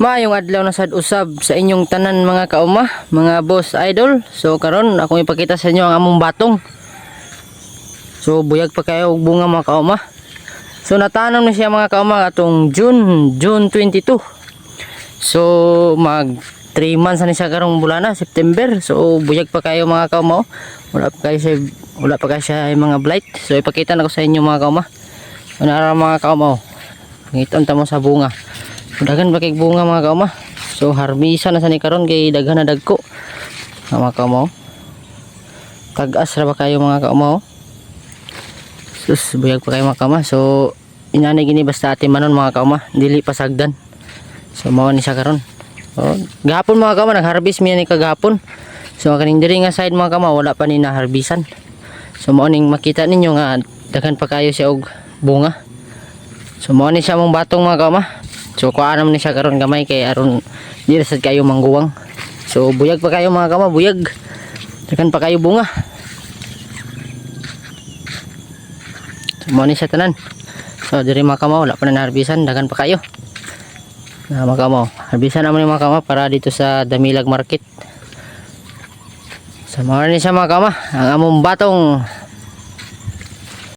Maayong adlaw na sad usab sa inyong tanan mga kauma, mga boss idol. So karon akong ipakita sa inyo ang among batong. So buyag pa kayo og bunga mga kauma. So natanam na siya mga kauma atong June, June 22. So mag 3 months na siya karong bulana, September. So buyag pa kayo mga kauma. oh. Wala pa kayo siya wala pa kayo siya mga blight. So ipakita na ko sa inyo mga kauma. Ano mga kauma. oh. Ngiton ta mo sa bunga. Dagan ba kay bunga mga kauma. So harbisa na sa ni karon kay daghan na dagko. Ah, Mga kauma. oh. Tag-as ra ba kayo mga kauma. oh. Sus buyag pa kayo mga kauma. So inani gini basta ati manon mga kauma. Dili pa sagdan. So mao ni siya karon. Oh, gahapon mga kauma nag-harvest mi ni kagahapon. So kaning diri nga side mga kauma wala pa ni na-harbisan. So mao ning makita ninyo nga daghan pa kayo siya og bunga. So mao ni siya mong batong mga kauma. So kuha naman ni siya karon gamay kay aron di ra sad kayo mangguwang. So buyag pa kayo mga kauma, buyag. Daghan pa kayo bunga. So mao ni siya tanan. So diri mga wala pa na harbisan, daghan pa kayo. Na mga kauma, harbisan naman ni mga para dito sa Damilag Market. So mao ni siya mga ang among batong